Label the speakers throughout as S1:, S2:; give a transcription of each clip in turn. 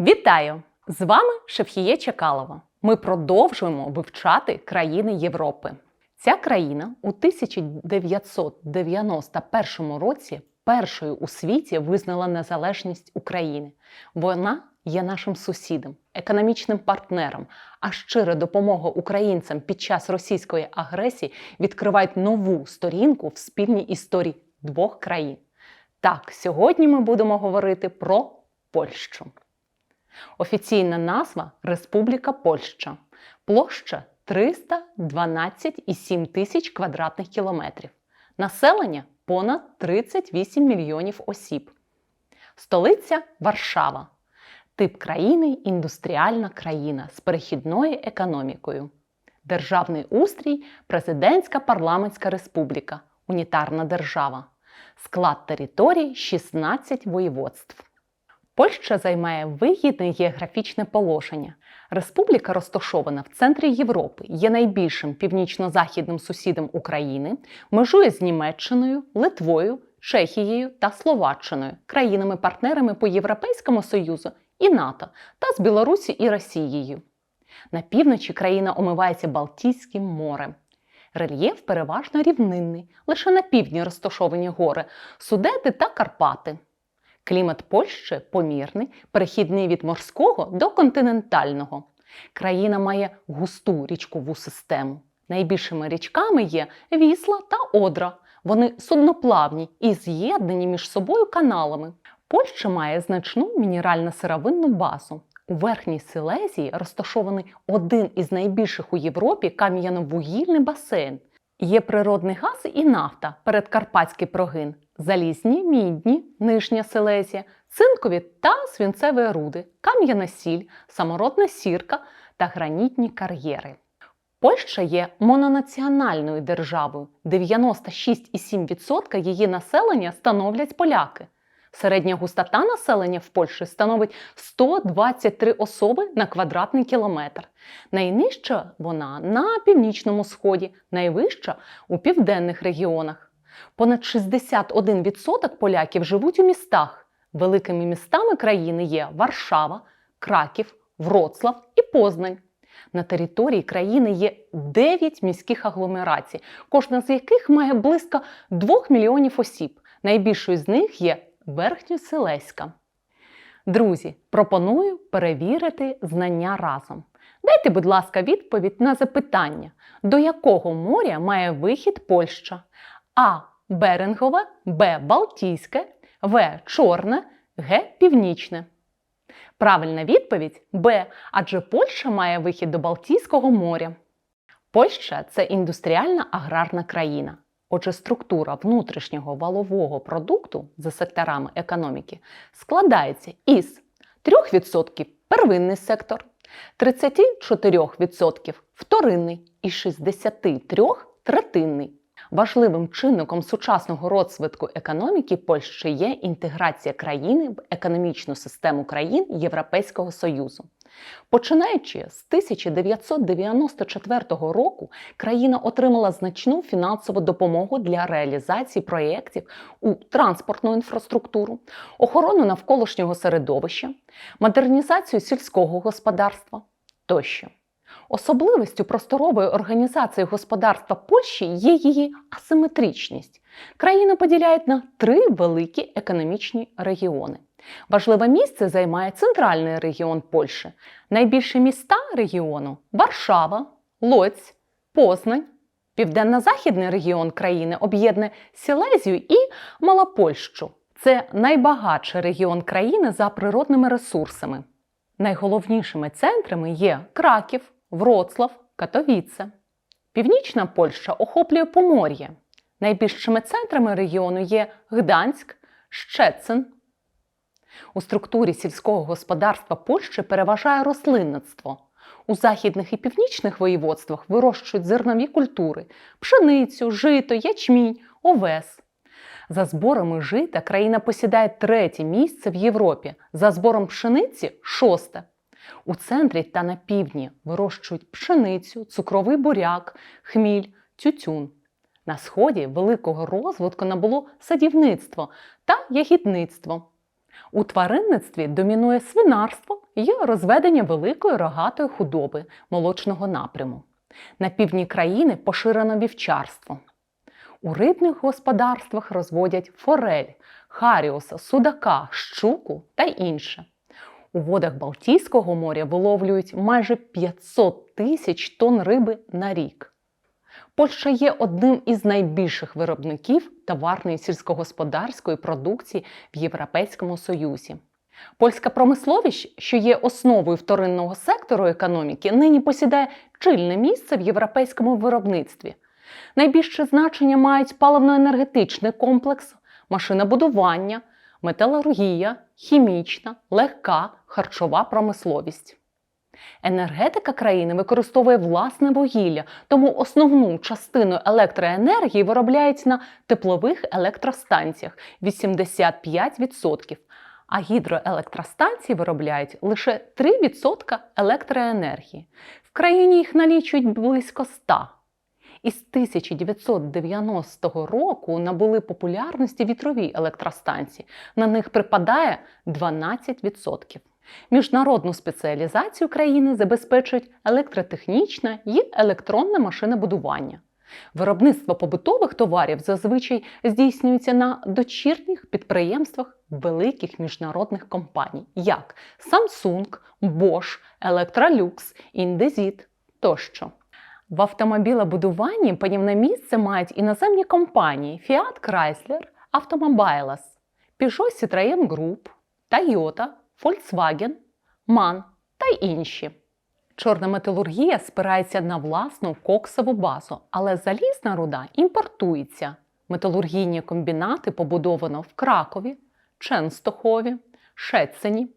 S1: Вітаю! З вами Шевхіє Чекалова. Ми продовжуємо вивчати країни Європи. Ця країна у 1991 році першою у світі визнала незалежність України. Вона є нашим сусідом, економічним партнером, а щира допомога українцям під час російської агресії відкривають нову сторінку в спільній історії двох країн. Так, сьогодні ми будемо говорити про Польщу. Офіційна назва Республіка Польща. Площа 312,7 тисяч квадратних кілометрів. Населення понад 38 мільйонів осіб. Столиця Варшава. Тип країни індустріальна країна з перехідною економікою. Державний устрій президентська парламентська республіка, унітарна держава. Склад території 16 воєводств. Польща займає вигідне географічне положення. Республіка розташована в центрі Європи, є найбільшим північно-західним сусідом України, межує з Німеччиною, Литвою, Чехією та Словаччиною, країнами-партнерами по Європейському Союзу і НАТО та з Білорусі і Росією. На півночі країна омивається Балтійським морем. Рельєф переважно рівнинний, лише на півдні розташовані гори Судети та Карпати. Клімат Польщі помірний, перехідний від морського до континентального. Країна має густу річкову систему. Найбільшими річками є Вісла та Одра. Вони судноплавні і з'єднані між собою каналами. Польща має значну мінерально-сировинну базу. У Верхній Силезії розташований один із найбільших у Європі кам'яно-вугільний басейн. Є природний газ і нафта, передкарпатський прогин, залізні, мідні, нижня Силезія, цинкові та свинцеві руди, кам'яна сіль, самородна сірка та гранітні кар'єри. Польща є мононаціональною державою. 96,7% її населення становлять поляки. Середня густота населення в Польщі становить 123 особи на квадратний кілометр. Найнижча вона на північному сході, найвища у південних регіонах. Понад 61% поляків живуть у містах. Великими містами країни є Варшава, Краків, Вроцлав і Познань. На території країни є 9 міських агломерацій, кожна з яких має близько 2 мільйонів осіб. Найбільшою з них є Верхньоселеська. Друзі, пропоную перевірити знання разом. Дайте, будь ласка, відповідь на запитання, до якого моря має вихід Польща? А. Берингове, Б. Балтійське, В. Чорне, Г. Північне. Правильна відповідь Б. Адже Польща має вихід до Балтійського моря. Польща це індустріальна аграрна країна. Отже, структура внутрішнього валового продукту за секторами економіки складається із 3% первинний сектор, 34% вторинний і 63% третинний. Важливим чинником сучасного розвитку економіки Польщі є інтеграція країни в економічну систему країн Європейського Союзу. Починаючи з 1994 року, країна отримала значну фінансову допомогу для реалізації проєктів у транспортну інфраструктуру, охорону навколишнього середовища, модернізацію сільського господарства тощо. Особливістю просторової організації господарства Польщі є її асиметричність. Країну поділяють на три великі економічні регіони. Важливе місце займає центральний регіон Польщі. Найбільші міста регіону Варшава, Лоць, Познань. Південно-західний регіон країни об'єднує Сілезію і Малопольщу. Це найбагатший регіон країни за природними ресурсами. Найголовнішими центрами є Краків, Вроцлав, Катовіце. Північна Польща охоплює Помор'я. Найбільшими центрами регіону є Гданськ, Щецин. У структурі сільського господарства Польщі переважає рослинництво. У західних і північних воєводствах вирощують зернові культури пшеницю, жито, ячмінь, овес. За зборами жита країна посідає третє місце в Європі, за збором пшениці шосте. У центрі та на півдні вирощують пшеницю, цукровий буряк, хміль, тютюн. На сході великого розвитку набуло садівництво та ягідництво. У тваринництві домінує свинарство і розведення великої рогатої худоби молочного напряму. На півдні країни поширено вівчарство. У рибних господарствах розводять форель, харіуса, судака, щуку та інше. У водах Балтійського моря виловлюють майже 500 тисяч тонн риби на рік. Польща є одним із найбільших виробників товарної сільськогосподарської продукції в Європейському Союзі. Польська промисловість, що є основою вторинного сектору економіки, нині посідає чільне місце в європейському виробництві. Найбільше значення мають паливно-енергетичний комплекс, машинобудування, металургія, хімічна, легка, харчова промисловість. Енергетика країни використовує власне вугілля, тому основну частину електроенергії виробляють на теплових електростанціях 85%, а гідроелектростанції виробляють лише 3% електроенергії. В країні їх налічують близько 100. Із 1990 року набули популярності вітрові електростанції. На них припадає 12%. Міжнародну спеціалізацію країни забезпечують електротехнічне і електронне машинобудування. Виробництво побутових товарів зазвичай здійснюється на дочірніх підприємствах великих міжнародних компаній, як Samsung, Bosch, Electrolux, Indesit тощо. В автомобілебудуванні панівне місце мають іноземні компанії Fiat Chrysler, Automobiles, Peugeot Citroën Group, Toyota, Volkswagen, MAN та інші. Чорна металургія спирається на власну коксову базу, але залізна руда імпортується. Металургійні комбінати побудовано в Кракові, Ченстохові, Шецені.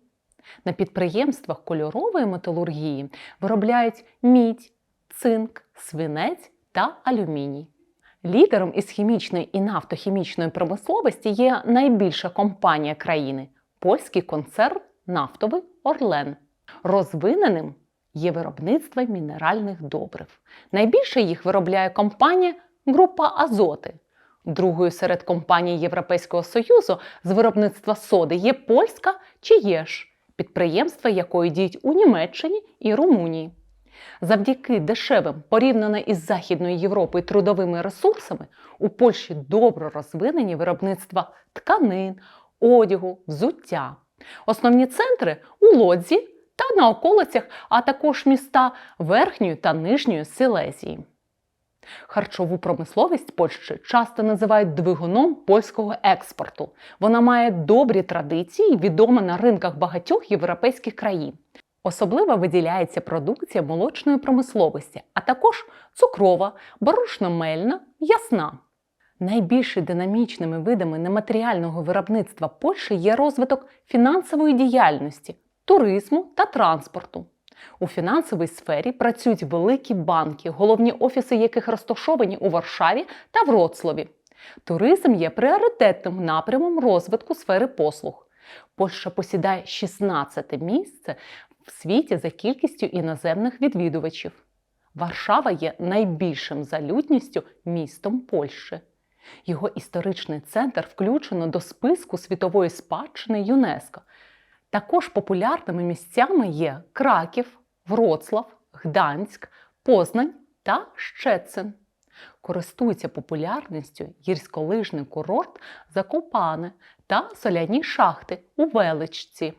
S1: На підприємствах кольорової металургії виробляють мідь, цинк, свинець та алюміній. Лідером із хімічної і нафтохімічної промисловості є найбільша компанія країни польський концерн нафтовий Орлен. Розвиненим є виробництво мінеральних добрив. Найбільше їх виробляє компанія Група Азоти. Другою серед компаній Європейського Союзу з виробництва соди є польська Чиєш, підприємства якої діють у Німеччині і Румунії. Завдяки дешевим, порівняно із Західною Європою трудовими ресурсами, у Польщі добре розвинені виробництва тканин, одягу, взуття. Основні центри у Лодзі та на околицях, а також міста Верхньої та Нижньої Силезії. Харчову промисловість Польщі часто називають двигуном польського експорту. Вона має добрі традиції, відома на ринках багатьох європейських країн. Особливо виділяється продукція молочної промисловості, а також цукрова, борошномельна, ясна. Найбільш динамічними видами нематеріального виробництва Польщі є розвиток фінансової діяльності, туризму та транспорту. У фінансовій сфері працюють великі банки, головні офіси яких розташовані у Варшаві та Вроцлаві. Туризм є пріоритетним напрямом розвитку сфери послуг. Польща посідає 16 місце в світі за кількістю іноземних відвідувачів. Варшава є найбільшим за людністю містом Польщі. Його історичний центр включено до списку світової спадщини ЮНЕСКО. Також популярними місцями є Краків, Вроцлав, Гданськ, Познань та Щецин. Користується популярністю гірськолижний курорт Закопане та соляні шахти у Величці.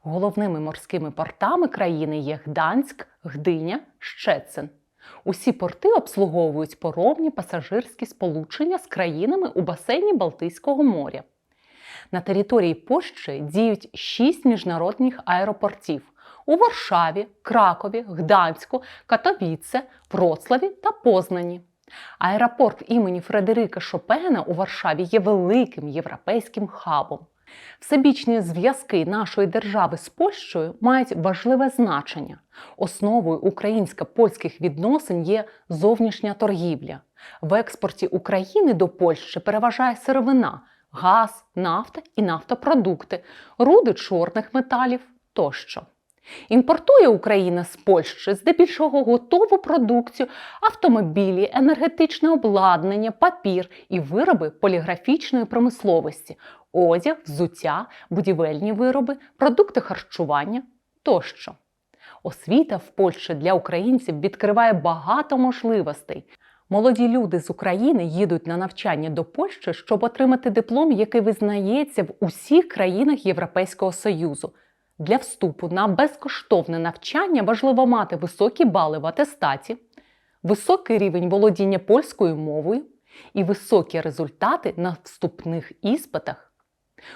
S1: Головними морськими портами країни є Гданськ, Гдиня, Щецин. Усі порти обслуговують поробні пасажирські сполучення з країнами у басейні Балтійського моря. На території Польщі діють шість міжнародних аеропортів у Варшаві, Кракові, Гданську, Катовіце, Вроцлаві та Познані. Аеропорт імені Фредерика Шопена у Варшаві є великим європейським хабом. Всебічні зв'язки нашої держави з Польщею мають важливе значення. Основою українсько-польських відносин є зовнішня торгівля. В експорті України до Польщі переважає сировина, газ, нафта і нафтопродукти, руди чорних металів тощо. Імпортує Україна з Польщі здебільшого готову продукцію, автомобілі, енергетичне обладнання, папір і вироби поліграфічної промисловості, одяг, взуття, будівельні вироби, продукти харчування тощо. Освіта в Польщі для українців відкриває багато можливостей. Молоді люди з України їдуть на навчання до Польщі, щоб отримати диплом, який визнається в усіх країнах Європейського Союзу. Для вступу на безкоштовне навчання важливо мати високі бали в атестаті, високий рівень володіння польською мовою і високі результати на вступних іспитах.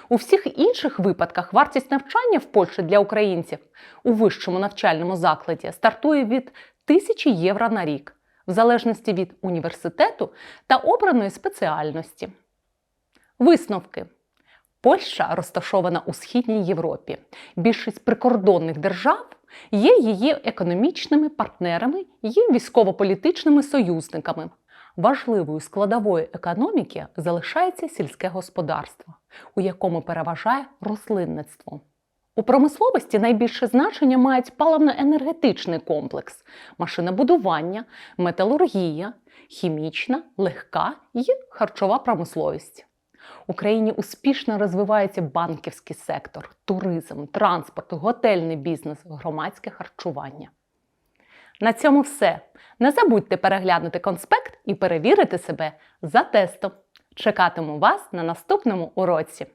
S1: У всіх інших випадках вартість навчання в Польщі для українців у вищому навчальному закладі стартує від 1000 євро на рік, в залежності від університету та обраної спеціальності. Висновки. Польща розташована у східній Європі. Більшість прикордонних держав є її економічними партнерами і військово-політичними союзниками. Важливою складовою економіки залишається сільське господарство, у якому переважає рослинництво. У промисловості найбільше значення мають паливно-енергетичний комплекс, машинобудування, металургія, хімічна, легка і харчова промисловість. Україні успішно розвивається банківський сектор, туризм, транспорт, готельний бізнес, громадське харчування. На цьому все. Не забудьте переглянути конспект і перевірити себе за тестом. Чекатиму вас на наступному уроці.